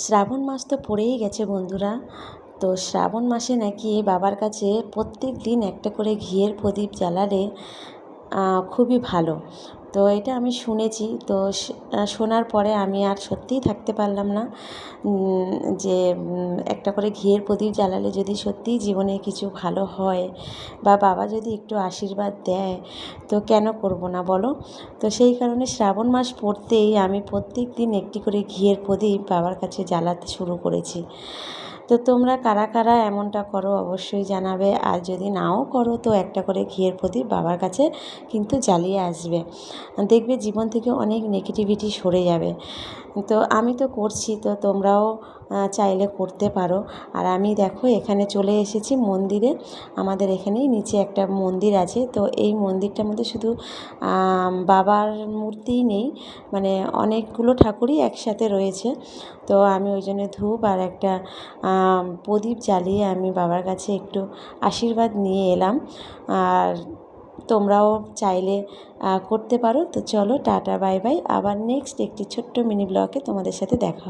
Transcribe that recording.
শ্রাবণ মাস তো পড়েই গেছে বন্ধুরা। তো শ্রাবণ মাসে নাকি বাবার কাছে প্রত্যেক দিন একটা করে ঘিয়ের প্রদীপ জ্বালালে খুবই ভালো। তো এটা আমি শুনেছি। তো শোনার পরে আমি আর সত্যিই থাকতে পারলাম না যে একটা করে ঘিয়ের প্রদীপ জ্বালালে যদি সত্যিই জীবনে কিছু ভালো হয় বা বাবা যদি একটু আশীর্বাদ দেয়, তো কেন করব না বলো? তো সেই কারণে শ্রাবণ মাস পড়তেই আমি প্রত্যেক দিন একটি করে ঘিয়ের প্রদীপ বাবার কাছে জ্বালাতে শুরু করেছি। তো তোমরা কারা কারা এমনটা করো অবশ্যই জানাবে। আর যদি নাও করো, তো একটা করে ঘিয়ের প্রদীপ বাবার কাছে কিন্তু জ্বালিয়ে আসবে। দেখবে জীবন থেকে অনেক নেগেটিভিটি সরে যাবে। তো আমি তো করছি, তো তোমরাও চাইলে করতে পারো। আর আমি দেখো এখানে চলে এসেছি মন্দিরে। আমাদের এখানেই নিচে একটা মন্দির আছে। তো এই মন্দিরটার মধ্যে শুধু বাবার মূর্তিই নেই মানে অনেকগুলো ঠাকুরই একসাথে রয়েছে। তো আমি ওই জন্য ধূপ আর একটা প্রদীপ জ্বালিয়ে আমি বাবার কাছে একটু আশীর্বাদ নিয়ে এলাম। আর তোমরাও চাইলে করতে পারো। তো চলো টাটা, বাই বাই। আবার নেক্সট একটি ছোট্ট মিনি ব্লগে তোমাদের সাথে দেখা